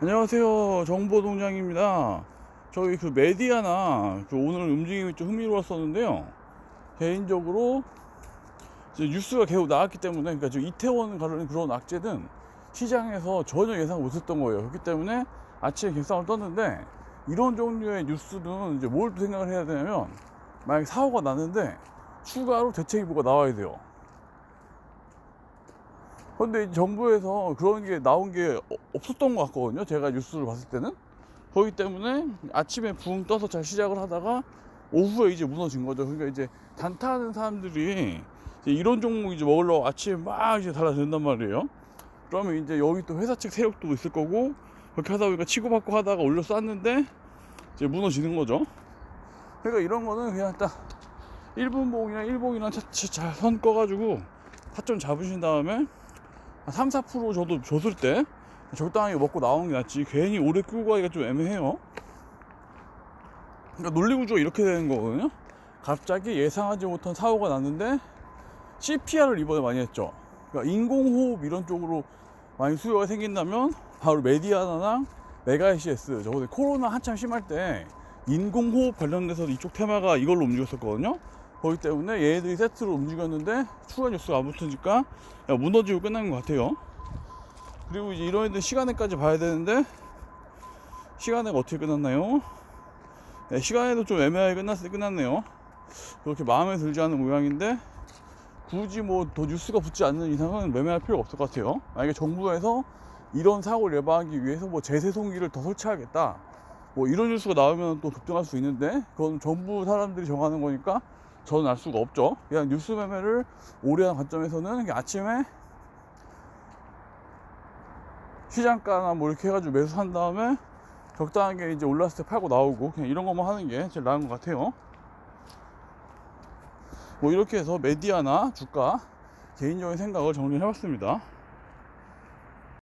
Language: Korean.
안녕하세요. 정보동장입니다. 저희 그 메디아나 그 오늘 움직임이 좀 흥미로웠었는데요. 개인적으로 뉴스가 계속 나왔기 때문에 그러니까 저 이태원 가는 그런 악재는 시장에서 전혀 예상 못했던 거예요. 그렇기 때문에 아침에 객상을 떴는데 이런 종류의 뉴스는 이제 뭘 생각을 해야 되냐면 만약에 사고가 났는데 추가로 대책 이보가 나와야 돼요 근데 이 정부에서 그런 게 나온 게 어- 없었던 것 같거든요. 제가 뉴스를 봤을 때는. 그렇기 때문에 아침에 붕 떠서 잘 시작을 하다가 오후에 이제 무너진 거죠. 그러니까 이제 단타하는 사람들이 이런 종목 이제 먹으려고 아침에 막 이제 달라든단 말이에요. 그러면 이제 여기 또 회사 측 세력도 있을 거고 그렇게 하다 보니까 치고받고 하다가 올려 쌌는데 이제 무너지는 거죠. 그러니까 이런 거는 그냥 딱 1분봉이나 1봉이나 잘 선 꺼가지고 타점 잡으신 다음에 한 3, 4% 저도 줬을 때 적당하게 먹고 나오는 게 낫지. 괜히 오래 끌고 가기가 좀 애매해요. 그러니까 논리구조가 이렇게 되는 거거든요. 갑자기 예상하지 못한 사고가 났는데 CPR을 이번에 많이 했죠. 그러니까 인공호흡 이런 쪽으로 많이 수요가 생긴다면 바로 메디아나랑 메가ICS 저번에 코로나 한참 심할 때 인공호흡 관련돼서 이쪽 테마가 이걸로 움직였었거든요 그렇기 때문에 얘네들이 세트로 움직였는데 추가 뉴스가 안 붙으니까 야, 무너지고 끝난 것 같아요. 그리고 이제 이런 애들 시간에까지 봐야 되는데 시간에가 어떻게 끝났나요? 네, 시간에도 좀 애매하게 끝났, 끝났네요. 그렇게 마음에 들지 않은 모양인데 굳이 뭐 더 뉴스가 붙지 않는 이상은 매매할 필요가 없을 것 같아요. 만약에 정부에서 이런 사고를 예방하기 위해서 뭐 제세송기를 더 설치하겠다. 뭐 이런 뉴스가 나오면 또 급등할 수 있는데 그건 정부 사람들이 정하는 거니까 저는 알 수가 없죠. 그냥 뉴스 매매를 오래 한 관점에서는 아침에 시장가나 뭐 이렇게 해가지고 매수한 다음에 적당하게 이제 올랐을 때 팔고 나오고 그냥 이런 것만 하는 게 제일 나은 것 같아요. 뭐 이렇게 해서 메디아나 주가 개인적인 생각을 정리해 봤습니다.